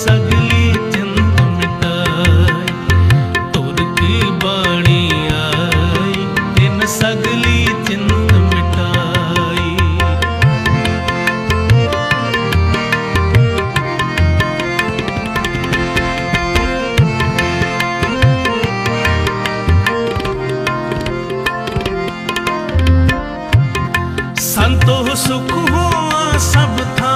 ਸਗਲੀ ਚਿੰਤ ਮਿਟਾਈ ਤੁਰ ਕੀ ਬਾਣੀ ਆਈ ਸਗਲੀ ਚਿੰਤ ਸੁਖ ਹੋਆ ਸਭ ਥਾਈ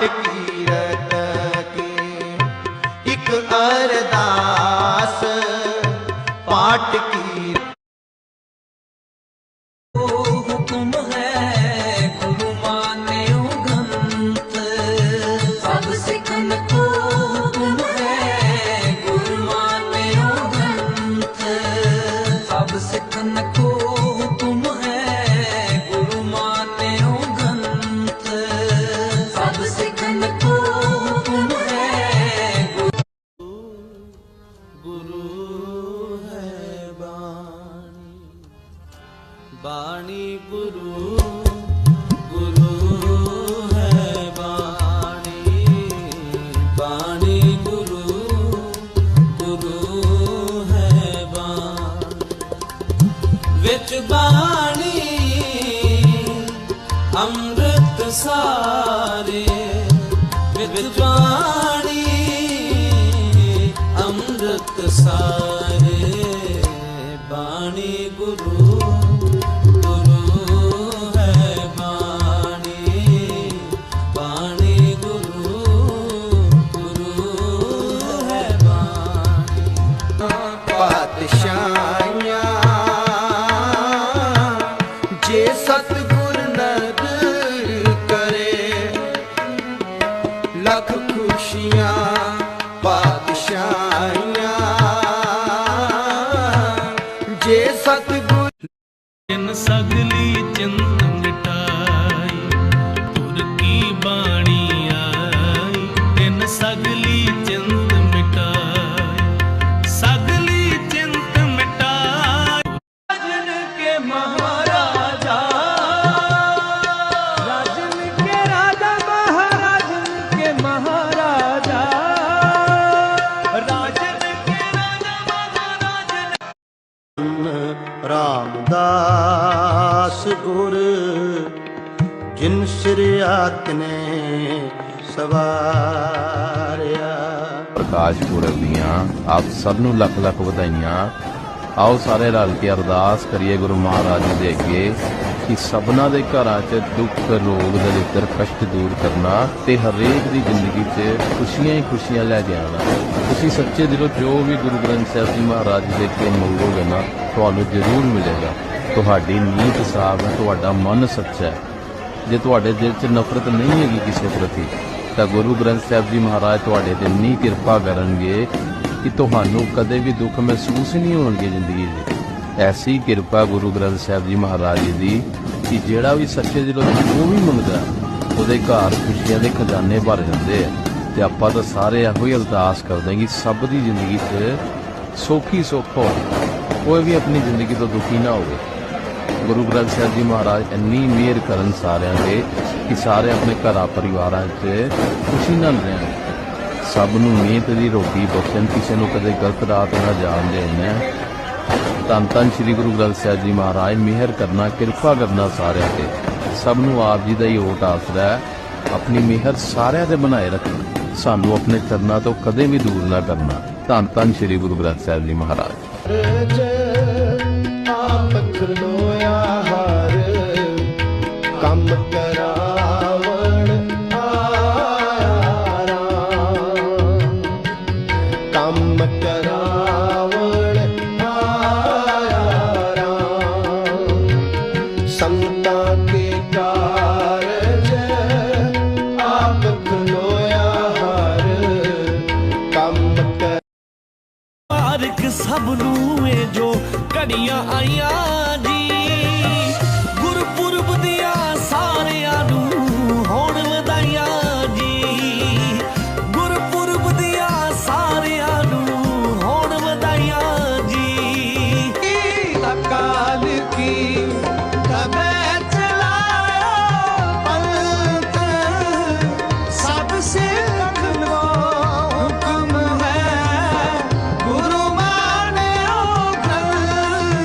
ਪਾਠ ਕੀਰਤ ਕੀ ਇੱਕ ਅਰਦਾਸ ਪਾਠ ਕੀ ਹੁਕਮ ਹੈ ਅੰਮ੍ਰਿਤ ਸਾਰੇ ਵਿੱਚ ਅੰਮ੍ਰਿਤ ਸਾਰੇ। ਪਾਤਸ਼ਾਹਾਂ ਜੇ ਸਤਿਗੁਰ ਤਿੰਨ ਸਗਲੀ ਗੁਰ ਜਿਨ ਸਿਰਿਆ ਤਨੇ ਸਵਾਰਿਆ। ਪ੍ਰਕਾਸ਼ ਪੁਰਬ ਦੀਆਂ ਆਪ ਸਭ ਨੂੰ ਲੱਖ ਲੱਖ ਵਧਾਈਆਂ। ਆਓ ਸਾਰੇ ਰਲ ਕੇ ਅਰਦਾਸ ਕਰੀਏ ਗੁਰੂ ਮਹਾਰਾਜ ਦੇ ਅੱਗੇ ਕਿ ਸਭਨਾ ਦੇ ਘਰਾਂ 'ਚ ਦੁੱਖ, ਰੋਗ ਦਰਿਦਰ ਕਸ਼ਟ ਦੂਰ ਕਰਨਾ ਤੇ ਹਰੇਕ ਦੀ ਜ਼ਿੰਦਗੀ 'ਚ ਖੁਸ਼ੀਆਂ ਹੀ ਖੁਸ਼ੀਆਂ ਲੈ ਕੇ ਆਉਣਾ। ਤੁਸੀਂ ਸੱਚੇ ਦਿਲੋਂ ਜੋ ਵੀ ਗੁਰੂ ਗ੍ਰੰਥ ਸਾਹਿਬ ਜੀ ਮਹਾਰਾਜ ਦੇ ਅੱਗੇ ਮੰਗੋਗੇ ਨਾ, ਤੁਹਾਨੂੰ ਜ਼ਰੂਰ ਮਿਲੇਗਾ। ਤੁਹਾਡੀ ਨੀਤ ਸਾਫ਼ ਹੈ ਤੁਹਾਡਾ ਮਨ ਸੱਚਾ ਹੈ। ਜੇ ਤੁਹਾਡੇ ਦਿਲ 'ਚ ਨਫ਼ਰਤ ਨਹੀਂ ਹੈਗੀ ਕਿਸੇ ਪ੍ਰਤੀ, ਤਾਂ ਗੁਰੂ ਗ੍ਰੰਥ ਸਾਹਿਬ ਜੀ ਮਹਾਰਾਜ ਤੁਹਾਡੇ ਤੇ ਇੰਨੀ ਕਿਰਪਾ ਕਰਨਗੇ ਕਿ ਤੁਹਾਨੂੰ ਕਦੇ ਵੀ ਦੁੱਖ ਮਹਿਸੂਸ ਨਹੀਂ ਹੋਣਗੇ ਜ਼ਿੰਦਗੀ 'ਚ। ਐਸੀ ਕਿਰਪਾ ਗੁਰੂ ਗ੍ਰੰਥ ਸਾਹਿਬ ਜੀ ਮਹਾਰਾਜ ਜੀ ਦੀ ਕਿ ਜਿਹੜਾ ਵੀ ਸੱਚੇ ਦਿਲੋਂ ਜੋ ਵੀ ਮੰਗਦਾ, ਉਹਦੇ ਘਰ ਖੁਸ਼ੀਆਂ ਦੇ ਖਜ਼ਾਨੇ ਭਰ ਜਾਂਦੇ ਆ। ਤੇ ਆਪਾਂ ਤਾਂ ਸਾਰੇ ਇਹੋ ਹੀ ਅਰਦਾਸ ਕਰਦੇ ਕਿ ਸਭ ਦੀ ਜ਼ਿੰਦਗੀ 'ਚ ਸੌਖੀ ਸੁੱਖ ਹੋਵੇ। ਕੋਈ ਵੀ ਆਪਣੀ ਜ਼ਿੰਦਗੀ ਤੋਂ ਦੁਖੀ ਨਾ ਹੋਵੇ। ਗੁਰੂ ਗ੍ਰੰਥ ਸਾਹਿਬ ਜੀ ਮਹਾਰਾਜ ਇੰਨੀ ਮਿਹਰ ਕਰਨ ਸਾਰਿਆਂ ਤੇ ਕਿ ਸਾਰੇ ਆਪਣੇ ਘਰਾਂ ਪਰਿਵਾਰਾਂ 'ਚ ਖੁਸ਼ੀ ਨਾਲ ਰਹਿਣ। ਸਭ ਨੂੰ ਮਿਹਨਤ ਦੀ ਰੋਟੀ ਬਖਸ਼ਣ, ਕਿਸੇ ਨੂੰ ਕਦੇ ਗਲਤ ਰਾਹ ਤੇ ਨਾ ਜਾਣ ਦੇਣਾ। ਧੰਨ ਧੰਨ ਸ੍ਰੀ ਗੁਰੂ ਗ੍ਰੰਥ ਸਾਹਿਬ ਜੀ ਮਹਾਰਾਜ, ਮਿਹਰ ਕਰਨਾ, ਕਿਰਪਾ ਕਰਨਾ ਸਾਰਿਆਂ ਤੇ। ਸਭ ਨੂੰ ਆਪ ਜੀ ਦਾ ਹੀ ਓਟ ਆਸਰਾ ਹੈ। ਆਪਣੀ ਮਿਹਰ ਸਾਰਿਆਂ ਤੇ ਬਣਾਏ ਰੱਖਣਾ। ਸਾਨੂੰ ਆਪਣੇ ਚਰਨਾਂ ਤੋਂ ਕਦੇ ਵੀ ਦੂਰ ਨਾ ਕਰਨਾ। ਧੰਨ ਧੰਨ ਸ੍ਰੀ ਗੁਰੂ ਗ੍ਰੰਥ ਸਾਹਿਬ ਜੀ ਮਹਾਰਾਜ। ਰਜ ਕੰਮ ਕਰਾਵਣ ਆਇਆ ਰਾਮ ਸੰਤਾਂ ਕੇ ਕਾਰਜ ਆਪ ਖਲੋਇਆ ਹਰ ਕੰਮ ਕਰ ਮਾਰਕ ਸਭ ਨੂੰ ਏ ਜੋ ਘੜੀਆਂ ਆਈਆਂ